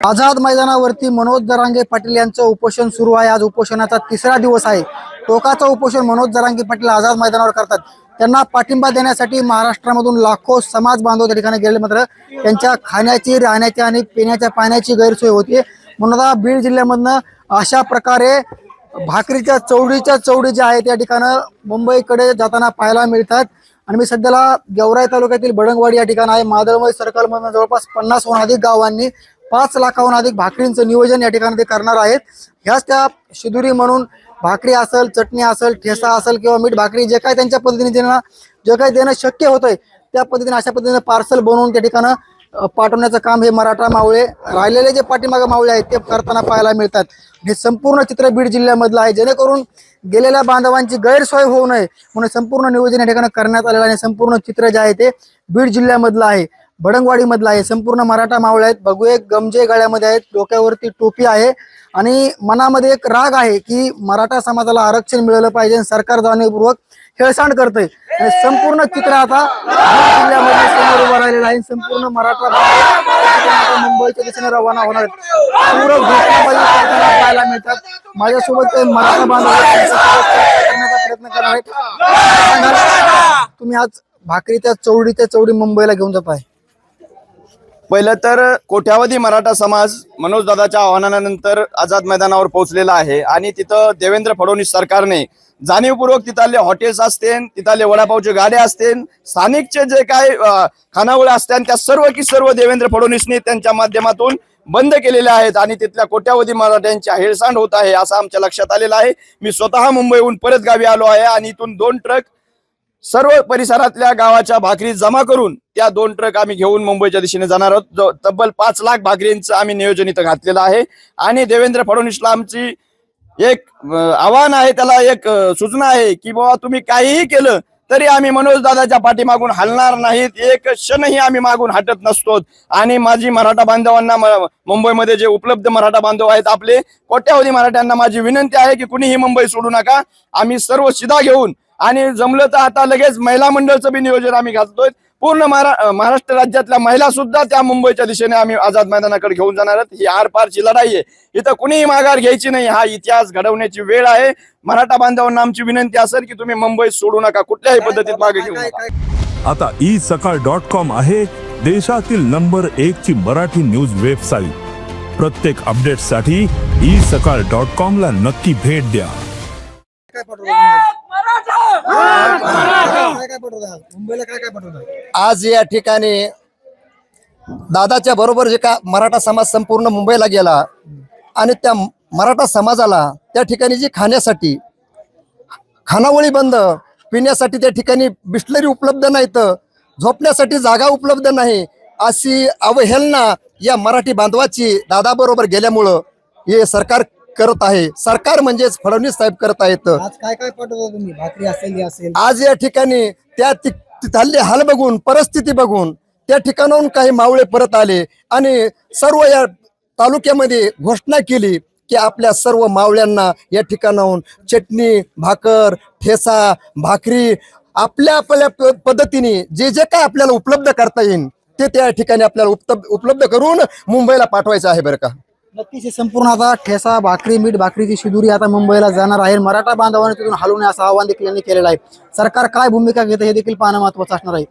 आझाद मैदानावरती मनोज जरांगे पाटील यांचं उपोषण सुरू आहे. आज उपोषणाचा तिसरा दिवस आहे. टोकाचं उपोषण मनोज जरांगे पाटील आझाद मैदानावर करतात. त्यांना पाठिंबा देण्यासाठी महाराष्ट्रामधून लाखो समाज बांधव त्या ठिकाणी गेले. मात्र त्यांच्या खाण्याची राहण्याची आणि पिण्याच्या पाण्याची गैरसोय होती. म्हणून आता बीड जिल्ह्यामधनं अशा प्रकारे भाकरीच्या चौडीच्या चौडी ज्या आहेत त्या ठिकाणं मुंबईकडे जाताना पाहायला मिळतात. आणि मी सध्याला गेवराई तालुक्यातील बडंगवाडी या ठिकाण आहे. मादळमय सर्कलमधून जवळपास पन्नासहून अधिक गावांनी पाच लाखाहून अधिक भाकरींचं नियोजन या ठिकाणी ते करणार आहेत. ह्याच त्या शिदुरी म्हणून भाकरी असेल चटणी असेल ठेसा असेल किंवा मीठ भाकरी जे काय त्यांच्या पद्धतीने त्यांना जे काही देणं शक्य होतंय त्या पद्धतीने अशा पद्धतीने पार्सल बनवून त्या ठिकाणं पाठवण्याचं काम हे मराठा मावळे राहिलेले जे पाठीमागे मावळे आहेत ते करताना पाहायला मिळतात. हे संपूर्ण चित्र बीड जिल्ह्यामधलं आहे. जेणेकरून गेलेल्या बांधवांची गैरसोय होऊ नये म्हणून संपूर्ण नियोजन या ठिकाणी करण्यात आलेलं आहे आणि संपूर्ण चित्र जे आहे ते बीड जिल्ह्यामधलं आहे. भडंगवाडी मधलं आहे. संपूर्ण मराठा मावळ आहेत. बघूए गमजे गळ्यामध्ये आहेत. डोक्यावरती टोपी आहे आणि मनामध्ये एक राग आहे की मराठा समाजाला आरक्षण मिळालं पाहिजे सरकार जाणीवपूर्वक हेळसांड करतंय. आणि संपूर्ण चित्र आता जिल्ह्यामध्ये समोर उभं राहिलेलं आहे. संपूर्ण मराठा मुंबईच्या दिशेने रवाना होणार पूर्ण घोषणाबाजी पाहायला मिळतात. माझ्यासोबत मराठा बांधव करण्याचा प्रयत्न करणार आहेत. तुम्ही आज भाकरीच्या चौडी त्या चौडी मुंबईला घेऊन जात आहे पहिलं तर कोट्यावधी मराठा समाज मनोजदादाच्या आव्हानानंतर आझाद मैदानावर पोहोचलेला आहे. आणि तिथं देवेंद्र फडणवीस सरकारने जाणीवपूर्वक तिथले हॉटेल्स असतील तिथले वडापावचे गाड्या असतील स्थानिकचे जे काय खानावळ असतील त्या सर्व की सर्व देवेंद्र फडणवीसने त्यांच्या माध्यमातून बंद केलेल्या आहेत. आणि तिथल्या कोट्यावधी मराठ्यांची हेळसांड होत आहे असं आमच्या लक्षात आलेलं आहे. मी स्वतः मुंबईहून परत गावी आलो आहे आणि इथून दोन ट्रक सर्व परिसरातल्या गावाच्या भाकरी जमा करून त्या दोन ट्रक आम्ही घेऊन मुंबईच्या दिशेने जाणार आहोत. तब्बल पाच लाख भाकरींचं आम्ही नियोजन इथं घातलेलं आहे. आणि देवेंद्र फडणवीसला आमची एक आव्हान आहे त्याला एक सूचना आहे की बाबा तुम्ही काहीही केलं तरी आम्ही मनोज दादाच्या पाठीमागून हलणार नाहीत. एक क्षणही आम्ही मागून हटत नसतो आणि माझी मराठा बांधवांना मुंबईमध्ये जे उपलब्ध मराठा बांधव आहेत आपले कोट्यावधी मराठ्यांना माझी विनंती आहे की कुणीही मुंबई सोडू नका. आम्ही सर्व शिधा घेऊन आणि जमलं तर आता लगेच महिला मंडळचं बी नियोजन आम्ही घालतोय. पूर्ण महारा महाराष्ट्र राज्यातल्या महिला सुद्धा त्या मुंबईच्या दिशेने आम्ही आझाद मैदानाकडे घेऊन जाणार आहोत. ही आरपारची लढाई आहे. इथं कुणीही माघार घ्यायची नाही. हा इतिहास घडवण्याची वेळ आहे. मराठा बांधवांना आमची विनंती असेल की तुम्ही मुंबई सोडू नका. कुठल्याही पद्धतीत मागे घेऊ नका. आता ई सकाळ डॉट कॉम आहे देशातील नंबर एक ची मराठी न्यूज वेबसाईट. प्रत्येक अपडेटसाठी ई सकाळ डॉट कॉम ला नक्की भेट द्या. काय काय पाठवता मुंबईला काय काय पाठवता आज या ठिकाणी दादाच्या बरोबर जे का मराठा समाज संपूर्ण मुंबईला गेला आणि त्या मराठा समाजाला त्या ठिकाणी जी खाण्यासाठी खानावळी बंद पिण्यासाठी त्या ठिकाणी बिस्लरी उपलब्ध नाहीत झोपण्यासाठी जागा उपलब्ध नाही अशी अवहेलना या मराठी बांधवाची दादाबरोबर गेल्यामुळं हे सरकार करत आहे. सरकार म्हणजेच फडणवीस साहेब करत आहेत. आज काय काय पाठवता तुम्ही? भाकरी असेल हे असेल. आज या ठिकाणी त्या ति- तिथले हाल बघून परिस्थिती बघून त्या ठिकाणाहून काही मावळे परत आले आणि सर्व या तालुक्यामध्ये घोषणा केली की आपल्या सर्व मावळ्यांना या ठिकाणाहून चटणी भाकर ठेसा भाकरी आपल्या आपल्या प- पद्धतीने जे जे काय आपल्याला उपलब्ध करता येईल ते त्या ठिकाणी आपल्याला उपलब्ध करून मुंबईला पाठवायचं आहे बरं का? नक्कीच हे संपूर्ण आता ठेसा भाकरी मीठ भाकरीची शिदुरी आता मुंबईला जाणार आहे. मराठा बांधवांनी तिथून हलवणे असं आवाहन देखील यांनी केलेलं आहे. सरकार काय भूमिका घेतं हे देखील पाहणं महत्वाचं असणार आहे.